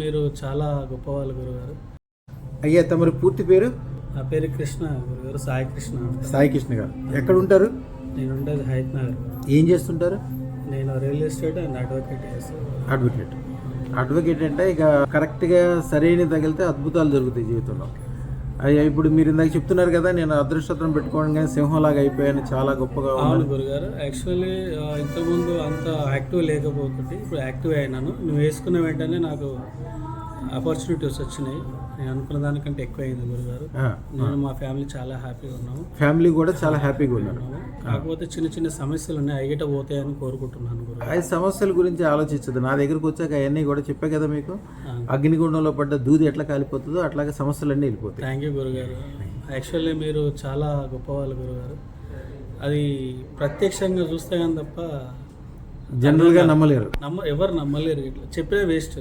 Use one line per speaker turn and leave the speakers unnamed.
మీరు చాలా గొప్పవాళ్ళు గురుగారు.
అయ్యా తమరి పూర్తి పేరు?
నా పేరు కృష్ణ గురుగారు సాయి కృష్ణ
సాయి కృష్ణ గారు. ఎక్కడ ఉంటారు
నేను ఉండేది నగర్
ఏం చేస్తుంటారు?
నేను రియల్ ఎస్టేట్ అండ్ అడ్వకేట్ చేస్తాను
అడ్వకేట్. అడ్వకేట్ అంటే ఇక కరెక్ట్గా సరైన తగిలితే అద్భుతాలు జరుగుతాయి జీవితంలో. అయ్యా ఇప్పుడు మీరు ఇందాక చెప్తున్నారు కదా నేను అదృష్టం పెట్టుకోవడం సింహంలాగా అయిపోయాను చాలా గొప్పగా
అవును
ఉన్నాను.
గురుగారు. యాక్చువల్లీ ఇంతకుముందు అంత యాక్టివ్ లేకపోతుంటే ఇప్పుడు యాక్టివ్ అయినాను. నువ్వు వేసుకున్న వెంటనే నాకు ఆపర్చునిటీస్ వచ్చినాయి. నేను అనుకున్న దానికంటే ఎక్కువ అయింది గురుగారు నేను మా ఫ్యామిలీ చాలా హ్యాపీగా ఉన్నాము.
ఫ్యామిలీ కూడా చాలా హ్యాపీగా ఉన్నారు.
కాకపోతే చిన్న చిన్న సమస్యలు ఉన్నాయి. అయ్యేట పోతాయని కోరుకుంటున్నాను గురుగారు.
ఆ సమస్యల గురించి ఆలోచించదు. నా దగ్గరకు వచ్చాక అవన్నీ కూడా చెప్పా కదా మీకు. అగ్నిగుండంలో పడ్డ దూది ఎట్లా కాలిపోతుందో అట్లాగే సమస్యలన్నీ వెళ్ళిపోతాయి.
థ్యాంక్ యూ గురుగారు. యాక్చువల్లీ మీరు చాలా గొప్పవాళ్ళు గురుగారు. అది ప్రత్యక్షంగా చూస్తే కానీ తప్ప
జనరల్గా నమ్మలేరు.
నమ్మ ఎవరు నమ్మలేరు ఇట్లా. చెప్పే వేస్ట్.